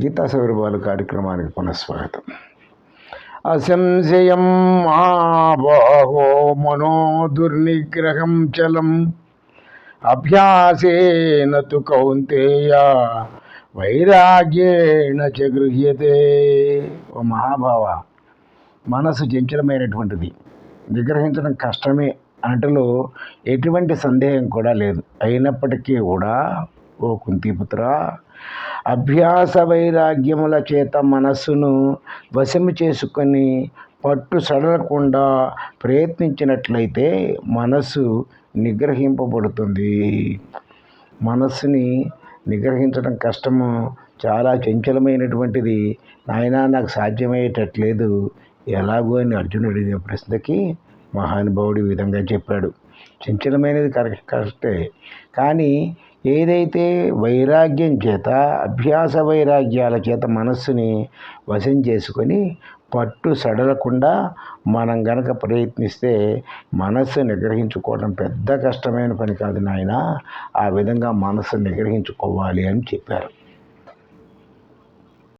గీతా సౌరభాలు కార్యక్రమానికి పునఃస్వాగతం. అసంశయం మహాబాహో మనో దుర్నిగ్రహం చలం. అభ్యాసేన తు కౌంతేయ వైరాగ్యేణ చ గృహ్యతే. ఓ మహాభావ మనసు చంచలమైనటువంటిది నిగ్రహించడం కష్టమే అంటలో ఎటువంటి సందేహం కూడా లేదు. అయినప్పటికీ కూడా ఓ కుంతిపుత్ర అభ్యాస వైరాగ్యముల చేత మనస్సును వశము చేసుకొని పట్టు సడలకుండా ప్రయత్నించినట్లయితే మనస్సు నిగ్రహింపబడుతుంది. మనస్సుని నిగ్రహించడం కష్టము చాలా చంచలమైనటువంటిది. నాయన నాకు సాధ్యమయ్యేటట్లేదు. ఎలాగో అని అర్జునుడు అడిగిన ప్రశ్నకి మహానుభావుడు ఈ విధంగా చెప్పాడు. చంచలమైనది కరెక్ట్ కరెక్టే. కానీ ఏదైతే వైరాగ్యం చేత అభ్యాస వైరాగ్యాల చేత మనస్సుని వశం చేసుకొని పట్టు సడలకుండా మనం గనక ప్రయత్నిస్తే మనస్సు నిగ్రహించుకోవడం పెద్ద కష్టమైన పని కాదు నాయన. ఆ విధంగా మనస్సు నిగ్రహించుకోవాలి అని చెప్పారు.